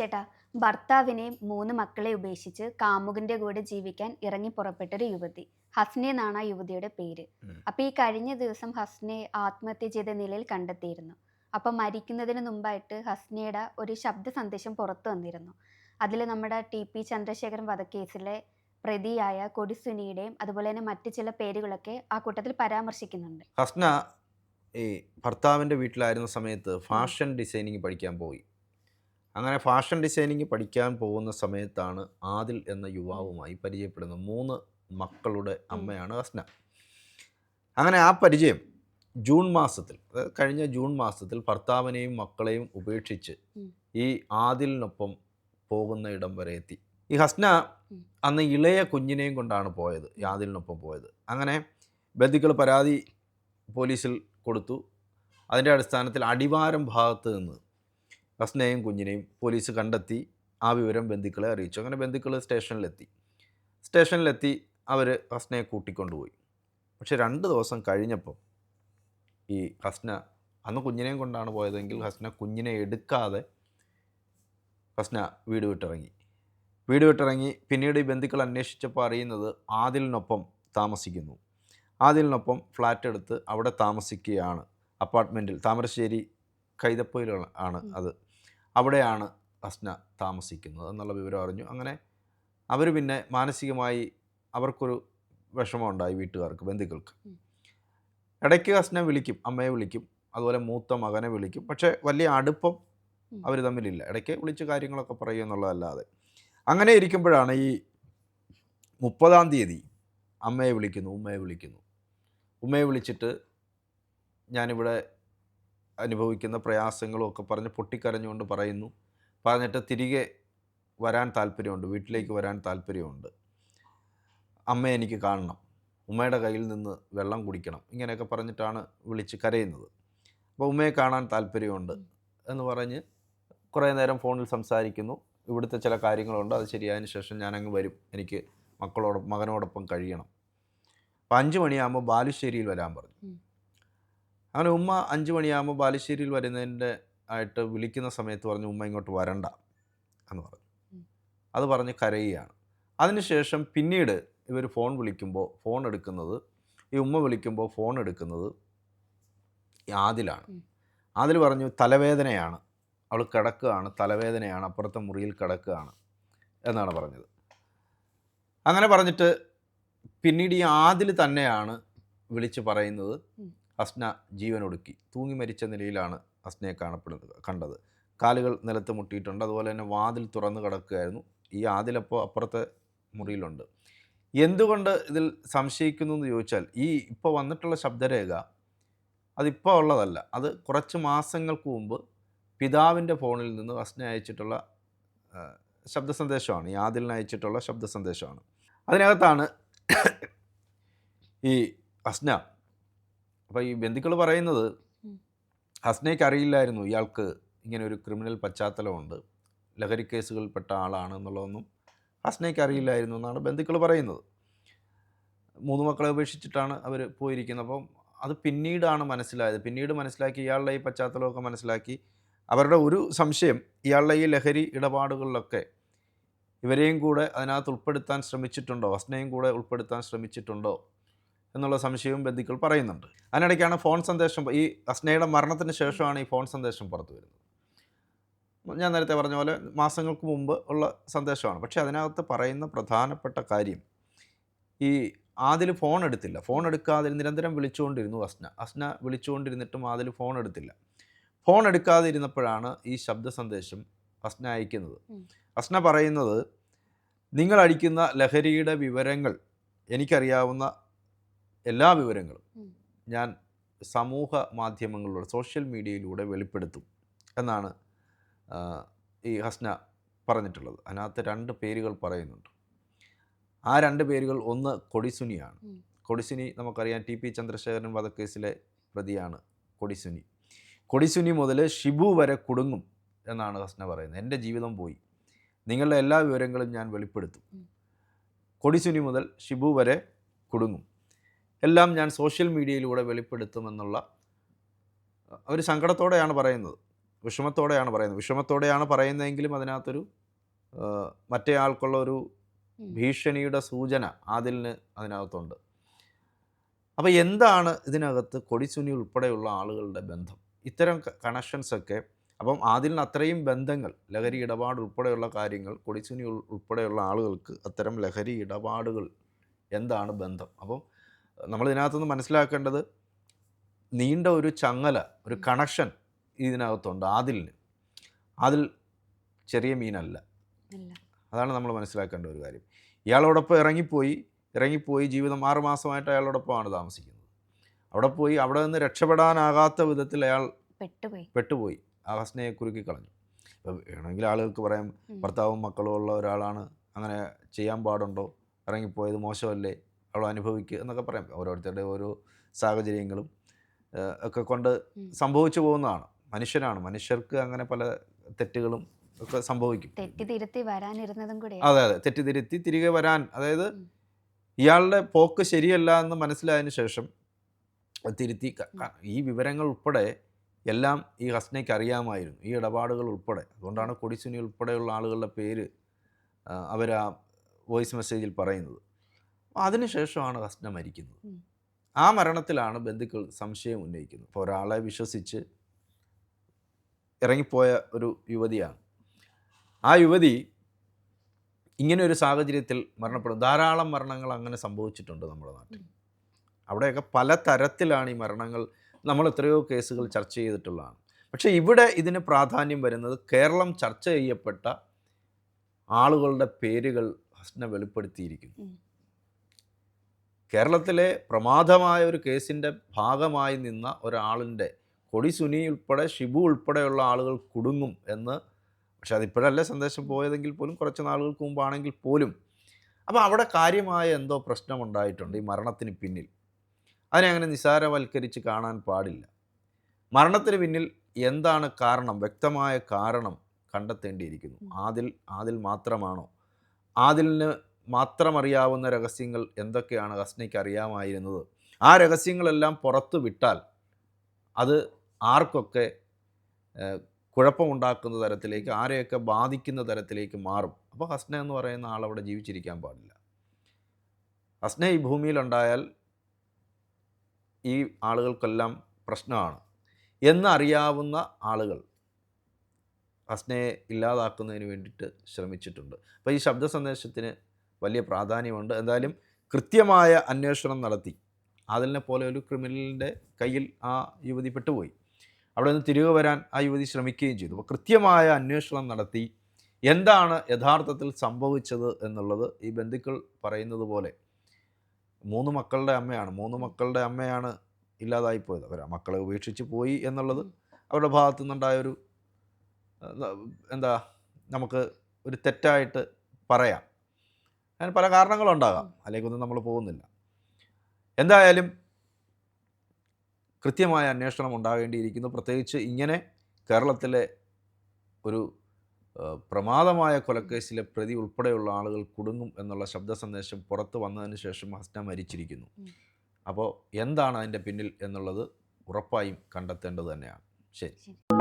ചേട്ടാ ഭർത്താവിനെ മൂന്ന് മക്കളെ ഉപേക്ഷിച്ച് കാമുകന്റെ കൂടെ ജീവിക്കാൻ ഇറങ്ങി പുറപ്പെട്ടൊരു യുവതി. ഹസ്നെ എന്നാണ് ആ യുവതിയുടെ പേര്. അപ്പൊ ഈ കഴിഞ്ഞ ദിവസം ഹസ്നെ ആത്മഹത്യ ചെയ്ത നിലയിൽ കണ്ടെത്തിയിരുന്നു. അപ്പൊ മരിക്കുന്നതിന് മുമ്പായിട്ട് ഹസ്നയുടെ ഒരു ശബ്ദ സന്ദേശം പുറത്തു വന്നിരുന്നു. അതിൽ നമ്മുടെ ടി പി ചന്ദ്രശേഖരൻ വധക്കേസിലെ പ്രതിയായ കൊടിസുനിയുടെയും അതുപോലെ തന്നെ മറ്റു ചില പേരുകളൊക്കെ ആ കൂട്ടത്തിൽ പരാമർശിക്കുന്നുണ്ട്. ഹസ്ന ഈ ഭർത്താവിന്റെ വീട്ടിലായിരുന്ന സമയത്ത് ഫാഷൻ ഡിസൈനിങ് പഠിക്കാൻ പോയി. അങ്ങനെ ഫാഷൻ ഡിസൈനിങ് പഠിക്കാൻ പോകുന്ന സമയത്താണ് ആദിൽ എന്ന യുവാവുമായി പരിചയപ്പെടുന്നത്. മൂന്ന് മക്കളുടെ അമ്മയാണ് അസ്ന. അങ്ങനെ ആ പരിചയം ജൂൺ മാസത്തിൽ കഴിഞ്ഞ ജൂൺ മാസത്തിൽ ഭർത്താവിനെയും മക്കളെയും ഉപേക്ഷിച്ച് ഈ ആദിലിനൊപ്പം പോകുന്ന ഇടം വരെ എത്തി. ഈ ഹസ്ന അന്ന് ഇളയ കുഞ്ഞിനെയും കൊണ്ടാണ് പോയത് ഈ ആദിലിനൊപ്പം പോയത്. അങ്ങനെ ബന്ധുക്കൾ പരാതി പോലീസിൽ കൊടുത്തു. അതിന്റെ അടിസ്ഥാനത്തിൽ അടിവാരം ഭാഗത്ത് നിന്ന് ഹസ്നയും കുഞ്ഞിനെയും പോലീസ് കണ്ടെത്തി ആ വിവരം ബന്ധുക്കളെ അറിയിച്ചു. അങ്ങനെ ബന്ധുക്കൾ സ്റ്റേഷനിലെത്തി. സ്റ്റേഷനിലെത്തി അവർ ഹസ്നയെ കൂട്ടിക്കൊണ്ടുപോയി. പക്ഷെ രണ്ട് ദിവസം കഴിഞ്ഞപ്പോൾ ഈ ഹസ്ന അന്ന് കുഞ്ഞിനെയും കൊണ്ടാണ് പോയതെങ്കിൽ ഹസ്ന കുഞ്ഞിനെ എടുക്കാതെ ഹസ്ന വീട് വിട്ടിറങ്ങി. വീട് വിട്ടിറങ്ങി. പിന്നീട് ഈ ബന്ധുക്കൾ അന്വേഷിച്ചപ്പോൾ അറിയുന്നത് ആദിലിനൊപ്പം താമസിക്കുന്നു. ആദിലിനൊപ്പം ഫ്ലാറ്റ് എടുത്ത് അവിടെ താമസിക്കുകയാണ്. അപ്പാർട്ട്മെന്റിൽ താമരശ്ശേരി കൈതപ്പൊയിലാണ് ആണ് അത്. അവിടെയാണ് അസ്ന താമസിക്കുന്നത് എന്നുള്ള വിവരം അറിഞ്ഞു. അങ്ങനെ അവർ പിന്നെ മാനസികമായി അവർക്കൊരു വിഷമമുണ്ടായി വീട്ടുകാർക്ക് ബന്ധുക്കൾക്ക്. ഇടയ്ക്ക് അസ്ന വിളിക്കും അമ്മയെ വിളിക്കും അതുപോലെ മൂത്ത മകനെ വിളിക്കും. പക്ഷേ വലിയ അടുപ്പം. അവർ തമ്മിലില്ല. ഇടയ്ക്ക് വിളിച്ച് കാര്യങ്ങളൊക്കെ പറയുക എന്നുള്ളതല്ലാതെ. അങ്ങനെ ഇരിക്കുമ്പോഴാണ് ഈ മുപ്പതാം തീയതി അമ്മയെ വിളിക്കുന്നു ഉമ്മയെ വിളിക്കുന്നു. ഉമ്മയെ വിളിച്ചിട്ട് ഞാനിവിടെ അനുഭവിക്കുന്ന പ്രയാസങ്ങളും ഒക്കെ പറഞ്ഞ് പൊട്ടിക്കരഞ്ഞുകൊണ്ട് പറയുന്നു. പറഞ്ഞിട്ട് തിരികെ വരാൻ താല്പര്യമുണ്ട്. വീട്ടിലേക്ക് വരാൻ താല്പര്യമുണ്ട്. അമ്മ എനിക്ക് കാണണം. ഉമ്മയുടെ കയ്യിൽ നിന്ന് വെള്ളം കുടിക്കണം. ഇങ്ങനെയൊക്കെ പറഞ്ഞിട്ടാണ് വിളിച്ച് കരയുന്നത്. അപ്പോൾ ഉമ്മയെ കാണാൻ താല്പര്യമുണ്ട് എന്ന് പറഞ്ഞ് കുറേ നേരം ഫോണിൽ സംസാരിക്കുന്നു. ഇവിടുത്തെ ചില കാര്യങ്ങളുണ്ട്. അത് ശരിയായതിന് ശേഷം ഞാനങ്ങ് വരും. എനിക്ക് മക്കളോടൊപ്പം മകനോടൊപ്പം കഴിയണം. അപ്പം അഞ്ച് മണിയാകുമ്പോൾ ബാലുശ്ശേരിയിൽ വരാൻ പറഞ്ഞു. അങ്ങനെ ഉമ്മ അഞ്ച് മണിയാകുമ്പോൾ ബാലുശ്ശേരിയിൽ വരുന്നതിന്റെ ആയിട്ട് വിളിക്കുന്ന സമയത്ത് പറഞ്ഞു ഉമ്മ ഇങ്ങോട്ട് വരണ്ട എന്ന് പറഞ്ഞു. അത് പറഞ്ഞ് കരയുകയാണ്. അതിനുശേഷം പിന്നീട് ഇവർ ഫോൺ വിളിക്കുമ്പോൾ ഫോൺ എടുക്കുന്നത് ഈ ഉമ്മ വിളിക്കുമ്പോൾ ഫോൺ എടുക്കുന്നത് ആതിലാണ് ആദിലാണ്. ആദിൽ പറഞ്ഞു തലവേദനയാണ്. അവൾ കിടക്കുകയാണ്. തലവേദനയാണ്. അപ്പുറത്തെ മുറിയിൽ കിടക്കുകയാണ് എന്നാണ് പറഞ്ഞത്. അങ്ങനെ പറഞ്ഞിട്ട് പിന്നീട് ഈ ആദിൽ തന്നെയാണ് വിളിച്ച് പറയുന്നത്. ജീവൻ ജീവനൊടുക്കി. തൂങ്ങി മരിച്ച നിലയിലാണ് ഹസ്നയെ കാണപ്പെടുന്നത് കണ്ടത്. കാലുകൾ നിലത്ത് മുട്ടിയിട്ടുണ്ട്. അതുപോലെ തന്നെ വാതിൽ തുറന്ന് കിടക്കുകയായിരുന്നു. ഈ ആദിലപ്പോൾ അപ്പുറത്തെ മുറിയിലുണ്ട്. എന്തുകൊണ്ട് ഇതിൽ സംശയിക്കുന്നു എന്ന് ചോദിച്ചാൽ ഈ ഇപ്പോൾ വന്നിട്ടുള്ള ശബ്ദരേഖ അതിപ്പോൾ ഉള്ളതല്ല. അത് കുറച്ച് മാസങ്ങൾക്ക് മുമ്പ് പിതാവിന്റെ ഫോണിൽ നിന്ന് ഹസ്ന അയച്ചിട്ടുള്ള ശബ്ദ സന്ദേശമാണ് ഈ ആദിലിന് അയച്ചിട്ടുള്ള ശബ്ദ സന്ദേശമാണ് അതിനകത്താണ് ഈ ഹസ്ന അപ്പോൾ ഈ ബന്ധുക്കൾ പറയുന്നത് ഹസ്നയ്ക്ക് അറിയില്ലായിരുന്നു ഇയാൾക്ക് ഇങ്ങനെ ഒരു ക്രിമിനൽ പശ്ചാത്തലമുണ്ട്. ലഹരി കേസുകളിൽപ്പെട്ട ആളാണ് എന്നുള്ളതൊന്നും ഹസ്നയ്ക്ക് അറിയില്ലായിരുന്നു എന്നാണ് ബന്ധുക്കൾ പറയുന്നത്. മൂന്ന് മക്കളെ ഉപേക്ഷിച്ചിട്ടാണ് അവർ പോയിരിക്കുന്നത്. അപ്പം അത് പിന്നീടാണ് മനസ്സിലായത്. പിന്നീട് മനസ്സിലാക്കി ഇയാളുടെ ഈ പശ്ചാത്തലമൊക്കെ മനസ്സിലാക്കി അവരുടെ ഒരു സംശയം ഇയാളുടെ ഈ ലഹരി ഇടപാടുകളിലൊക്കെ ഇവരെയും കൂടെ അതിനകത്ത് ഉൾപ്പെടുത്താൻ ശ്രമിച്ചിട്ടുണ്ടോ? ഹസ്നയും കൂടെ ഉൾപ്പെടുത്താൻ ശ്രമിച്ചിട്ടുണ്ടോ? എന്നുള്ള സംശയവും ബന്ധുക്കൾ പറയുന്നുണ്ട്. അതിനിടയ്ക്കാണ് ഫോൺ സന്ദേശം ഈ അസ്നയുടെ മരണത്തിന് ശേഷമാണ് ഈ ഫോൺ സന്ദേശം പുറത്തു വരുന്നത്. ഞാൻ നേരത്തെ പറഞ്ഞ പോലെ മാസങ്ങൾക്ക് മുമ്പ് ഉള്ള സന്ദേശമാണ്. പക്ഷേ അതിനകത്ത് പറയുന്ന പ്രധാനപ്പെട്ട കാര്യം ഈ ആദിൽ ഫോൺ എടുത്തില്ല. ഫോൺ എടുക്കാതെ നിരന്തരം വിളിച്ചുകൊണ്ടിരുന്നു അസ്ന. അസ്ന വിളിച്ചുകൊണ്ടിരുന്നിട്ടും ആദിൽ ഫോൺ എടുത്തില്ല. ഫോൺ എടുക്കാതെ ഇരുന്നപ്പോഴാണ് ഈ ശബ്ദ സന്ദേശം അസ്ന അയക്കുന്നത്. അസ്ന പറയുന്നത് നിങ്ങൾ അടിക്കുന്ന ലഹരിയുടെ വിവരങ്ങൾ എനിക്കറിയാവുന്ന എല്ലാ വിവരങ്ങളും ഞാൻ സമൂഹ മാധ്യമങ്ങളിലൂടെ സോഷ്യൽ മീഡിയയിലൂടെ വെളിപ്പെടുത്തും എന്നാണ് ഈ ഹസ്ന പറഞ്ഞിട്ടുള്ളത്. അതിനകത്ത് രണ്ട് പേരുകൾ പറയുന്നുണ്ട്. ആ രണ്ട് പേരുകൾ ഒന്ന് കൊടിസുനിയാണ്. കൊടിസുനി നമുക്കറിയാം ടി പി ചന്ദ്രശേഖരൻ വധക്കേസിലെ പ്രതിയാണ് കൊടിസുനി. കൊടിസുനി മുതൽ ഷിബു വരെ കുടുങ്ങും എന്നാണ് ഹസ്ന പറയുന്നത്. എന്റെ ജീവിതം പോയി. നിങ്ങളുടെ എല്ലാ വിവരങ്ങളും ഞാൻ വെളിപ്പെടുത്തും. കൊടിസുനി മുതൽ ഷിബു വരെ കുടുങ്ങും. എല്ലാം ഞാൻ സോഷ്യൽ മീഡിയയിലൂടെ വെളിപ്പെടുത്തുമെന്നുള്ള അവർ സങ്കടത്തോടെയാണ് പറയുന്നത്. വിഷമത്തോടെയാണ് പറയുന്നത്. വിഷമത്തോടെയാണ് പറയുന്നതെങ്കിലും അതിനകത്തൊരു മറ്റേ ആൾക്കുള്ള ഒരു ഭീഷണിയുടെ സൂചന ആദിലിന് അതിനകത്തുണ്ട്. അപ്പോൾ എന്താണ് ഇതിനകത്ത് കൊടിസുനി ഉൾപ്പെടെയുള്ള ആളുകളുടെ ബന്ധം? ഇത്തരം കണക്ഷൻസൊക്കെ അപ്പം ആദിലിന് അത്രയും ബന്ധങ്ങൾ ലഹരി ഇടപാട് ഉൾപ്പെടെയുള്ള കാര്യങ്ങൾ കൊടിസുനി ഉൾപ്പെടെയുള്ള ആളുകൾക്ക് അത്തരം ലഹരി ഇടപാടുകൾ എന്താണ് ബന്ധം? അപ്പം നമ്മൾ ഇതിനകത്തുനിന്ന് മനസ്സിലാക്കേണ്ടത് നീണ്ട ഒരു ചങ്ങല ഒരു കണക്ഷൻ ഇതിനകത്തുണ്ട് ആദിലിന്. അതിൽ ചെറിയ മീനല്ല. അതാണ് നമ്മൾ മനസ്സിലാക്കേണ്ട ഒരു കാര്യം. ഇയാളോടൊപ്പം ഇറങ്ങിപ്പോയി ഇറങ്ങിപ്പോയി ജീവിതം ആറ് മാസമായിട്ട് അയാളോടൊപ്പമാണ് താമസിക്കുന്നത്. അവിടെ പോയി അവിടെ നിന്ന് രക്ഷപ്പെടാനാകാത്ത വിധത്തിൽ അയാൾ പെട്ടുപോയി. പെട്ടുപോയി. ആ ഹസ്നയെ കുരുക്കി കളഞ്ഞു. വേണമെങ്കിൽ ആളുകൾക്ക് പറയാം ഭർത്താവും മക്കളും ഉള്ള ഒരാളാണ് അങ്ങനെ ചെയ്യാൻ പാടുണ്ടോ? ഇറങ്ങിപ്പോയത് മോശമല്ലേ? അവൾ അനുഭവിക്കുക എന്നൊക്കെ പറയാം. ഓരോരുത്തരുടെ ഓരോ സാഹചര്യങ്ങളും ഒക്കെ കൊണ്ട് സംഭവിച്ചു പോകുന്നതാണ്. മനുഷ്യനാണ്. മനുഷ്യർക്ക് അങ്ങനെ പല തെറ്റുകളും ഒക്കെ സംഭവിക്കും. തെറ്റി തിരുത്തി വരാനിരുന്നതും കൂടി അതെ അതെ. തെറ്റിതിരുത്തി തിരികെ വരാൻ അതായത് ഇയാളുടെ പോക്ക് ശരിയല്ല എന്ന് മനസ്സിലായതിന് ശേഷം തിരുത്തി ഈ വിവരങ്ങൾ ഉൾപ്പെടെ എല്ലാം ഈ ഹസ്നയ്ക്ക് അറിയാമായിരുന്നു. ഈ ഇടപാടുകൾ ഉൾപ്പെടെ. അതുകൊണ്ടാണ് കൊടിസുനി ഉൾപ്പെടെയുള്ള ആളുകളുടെ പേര് അവർ ആ വോയിസ് മെസ്സേജിൽ പറയുന്നത്. അതിനുശേഷമാണ് ഹസ്ന മരിക്കുന്നത്. ആ മരണത്തിലാണ് ബന്ധുക്കൾ സംശയം ഉന്നയിക്കുന്നത്. ഇപ്പോൾ ഒരാളെ വിശ്വസിച്ച് ഇറങ്ങിപ്പോയ ഒരു യുവതിയാണ്. ആ യുവതി ഇങ്ങനെ ഒരു സാഹചര്യത്തിൽ മരണപ്പെടും ധാരാളം മരണങ്ങൾ അങ്ങനെ സംഭവിച്ചിട്ടുണ്ട് നമ്മുടെ നാട്ടിൽ. അവിടെയൊക്കെ പല തരത്തിലാണ് ഈ മരണങ്ങൾ. നമ്മൾ എത്രയോ കേസുകൾ ചർച്ച ചെയ്തിട്ടുള്ളതാണ്. പക്ഷേ ഇവിടെ ഇതിന് പ്രാധാന്യം വരുന്നത് കേരളം ചർച്ച ചെയ്യപ്പെട്ട ആളുകളുടെ പേരുകൾ ഹസ്ന വെളിപ്പെടുത്തിയിരിക്കുന്നു. കേരളത്തിലെ പ്രമാദമായ ഒരു കേസിന്റെ ഭാഗമായി നിന്ന ഒരാളിന്റെ കൊടി സുനി ഉൾപ്പെടെ ഷിബു ഉൾപ്പെടെയുള്ള ആളുകൾ കുടുങ്ങും എന്ന് പക്ഷെ അതിപ്പോഴല്ല സന്ദേശം പോയതെങ്കിൽ പോലും കുറച്ച് നാളുകൾക്ക് മുമ്പാണെങ്കിൽ പോലും. അപ്പോൾ അവിടെ കാര്യമായ എന്തോ പ്രശ്നമുണ്ടായിട്ടുണ്ട് ഈ മരണത്തിന് പിന്നിൽ. അതിനെ അങ്ങനെ നിസാരവൽക്കരിച്ച് കാണാൻ പാടില്ല. മരണത്തിന് പിന്നിൽ എന്താണ് കാരണം വ്യക്തമായ കാരണം കണ്ടെത്തേണ്ടിയിരിക്കുന്നു. ആതിൽ ആദിൽ ആദിൽ മാത്രമാണോ? ആദിലിന് മാത്രം അറിയാവുന്ന രഹസ്യങ്ങൾ എന്തൊക്കെയാണ് ഹസ്നയ്ക്ക് അറിയാമായിരുന്നത്? ആ രഹസ്യങ്ങളെല്ലാം പുറത്തു വിട്ടാൽ അത് ആർക്കൊക്കെ കുഴപ്പമുണ്ടാക്കുന്ന തരത്തിലേക്ക് ആരെയൊക്കെ ബാധിക്കുന്ന തരത്തിലേക്ക് മാറും. അപ്പോൾ ഹസ്ന എന്ന് പറയുന്ന ആളവിടെ ജീവിച്ചിരിക്കാൻ പാടില്ല. ഹസ്ന ഈ ഭൂമിയിലുണ്ടായാൽ ഈ ആളുകൾക്കെല്ലാം പ്രശ്നമാണ്. എന്നറിയാവുന്ന ആളുകൾ ഹസ്നയെ ഇല്ലാതാക്കുന്നതിന് വേണ്ടിയിട്ട് ശ്രമിച്ചിട്ടുണ്ട്. അപ്പോൾ ഈ ശബ്ദ സന്ദേശത്തിന് വലിയ പ്രാധാന്യമുണ്ട്. എന്തായാലും കൃത്യമായ അന്വേഷണം നടത്തി. അതിലിനെ പോലെ ഒരു ക്രിമിനലിന്റെ കയ്യിൽ ആ യുവതി പെട്ടുപോയി. അവിടെ നിന്ന് തിരികെ വരാൻ ആ യുവതി ശ്രമിക്കുകയും ചെയ്തു. അപ്പോൾ കൃത്യമായ അന്വേഷണം നടത്തി. എന്താണ് യഥാർത്ഥത്തിൽ സംഭവിച്ചത് എന്നുള്ളത് ഈ ബന്ധുക്കൾ പറയുന്നത് പോലെ മൂന്ന് മക്കളുടെ അമ്മയാണ്. മൂന്ന് മക്കളുടെ അമ്മയാണ് ഇല്ലാതായിപ്പോയത്. അവർ ആ മക്കളെ ഉപേക്ഷിച്ച് പോയി എന്നുള്ളത് അവരുടെ ഭാഗത്തു നിന്നുണ്ടായൊരു എന്താ നമുക്ക് ഒരു തെറ്റായിട്ട് പറയാം. അതിന് പല കാരണങ്ങളുണ്ടാകാം. അല്ലെങ്കിലൊന്നും നമ്മൾ പോകുന്നില്ല. എന്തായാലും കൃത്യമായ അന്വേഷണം ഉണ്ടാകേണ്ടിയിരിക്കുന്നു. പ്രത്യേകിച്ച് ഇങ്ങനെ കേരളത്തിലെ ഒരു പ്രമാദമായ കൊലക്കേസിലെ പ്രതി ഉൾപ്പെടെയുള്ള ആളുകൾ കുടുങ്ങും എന്നുള്ള ശബ്ദ സന്ദേശം പുറത്തു വന്നതിന് ശേഷം ഹസ്ന മരിച്ചിരിക്കുന്നു. അപ്പോൾ എന്താണ് അതിന്റെ പിന്നിൽ എന്നുള്ളത് ഉറപ്പായും കണ്ടെത്തേണ്ടത് തന്നെയാണ്. ശരി. ശരി.